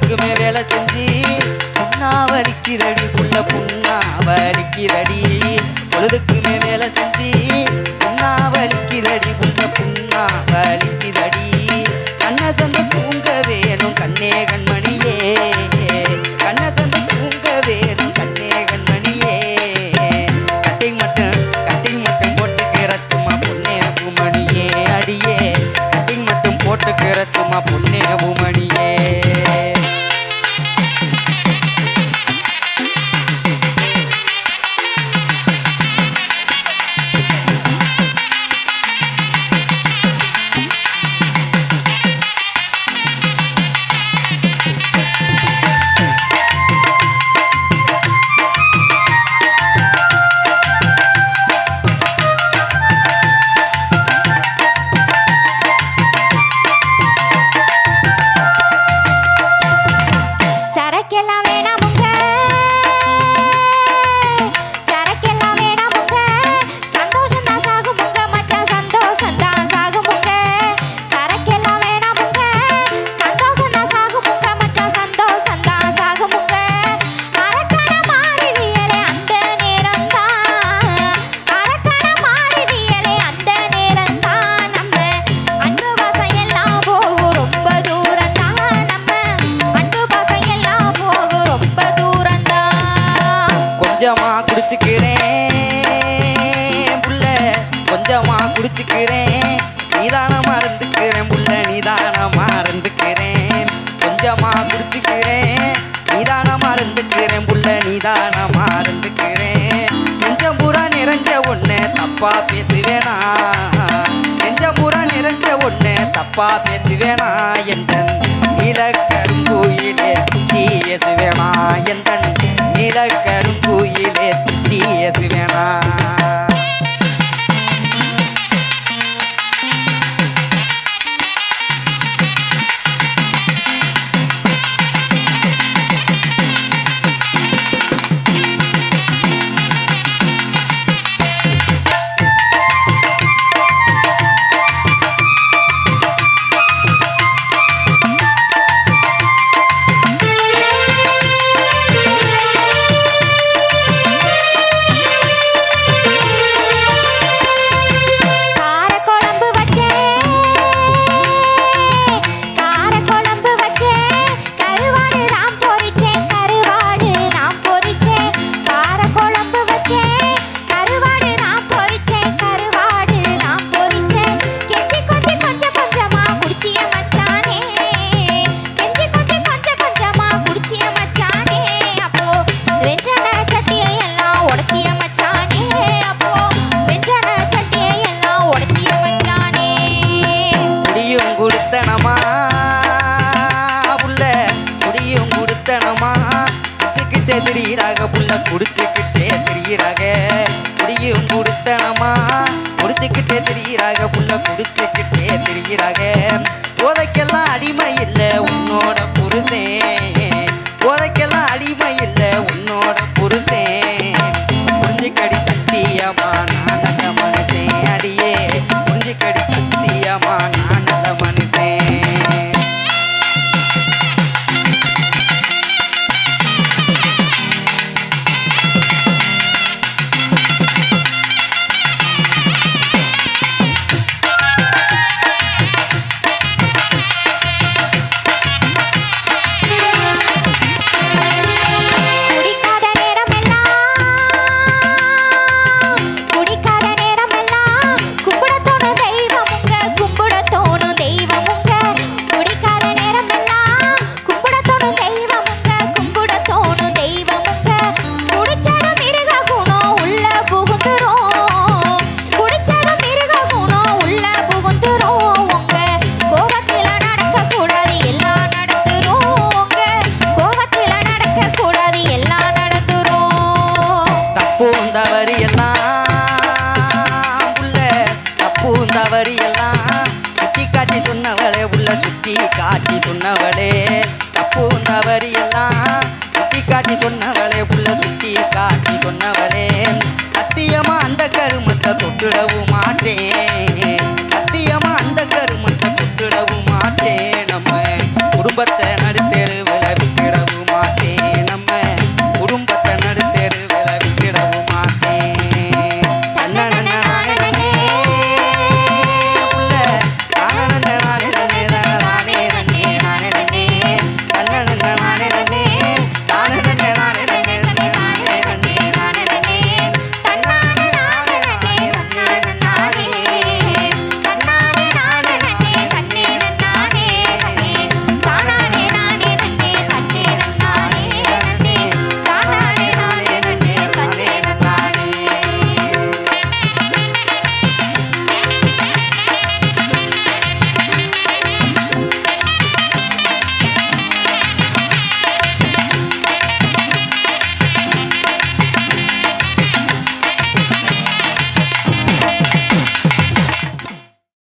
எதுக்குமே வேலை செஞ்சு பொண்ணா வலிக்கிறடி புள்ள புண்ணா வலிக்கிறடி பொழுதுக்குமே வேலை செஞ்சு பொண்ணா வலிக்கிறடி புள்ள புண்ணா வலிக்கிறடி கண்ணை சந்து தூங்க வேணும் கண்ணே கண்மணியே. கண்ணை சந்து தூங்க வேணும் கண்ணே கண்மணியே. கட்டிங் மட்டும் கட்டிங் மட்டும் போட்டுக்கிறத்துமா பொண்ணே பூமணியே அடியே. கட்டிங் மட்டும் போட்டுக்கிறத்துமா பொண்ணு கொஞ்சமா குடிச்சுக்கிறேன். புள்ள கொஞ்சமா குடிச்சுக்கிறேன். நீதானமா மறந்துக்கிறேன் புள்ள நீதானமா மறந்துக்கிறேன் கொஞ்சமா குடிச்சுக்கிறேன். நீதானமா மறந்துக்கிறேன் புள்ள நீதானமா மறந்துக்கிறேன் கொஞ்சம் பூரா நிறைஞ்ச ஒண்ணு தப்பா பேசுவேனா? கொஞ்சம் பூரா நிறைஞ்ச ஒண்ணு தப்பா பேசுவேனா? எந்த நீல கருங்குயிலே துட்டி குடிச்சுக்கிட்டே திடீராக புள்ள குடிச்சுக்கிட்டே திடீராக. குடியும் குடுத்தனமா? குடிச்சுக்கிட்டே திடீராக புள்ள குடிச்சுக்கிட்டே திடீராக. போதைக்கெல்லாம் அடிமை இல்லை உன்னோட புருஷன் போதைக்கெல்லாம் அடிமை இல்லை உன்னோட புருஷன் உள்ள காட்டி சொன்னவளே தப்பு தவறு எல்லாம் சுட்டி காட்டி சொன்னவளே உள்ள சுட்டி காட்டி சொன்னவ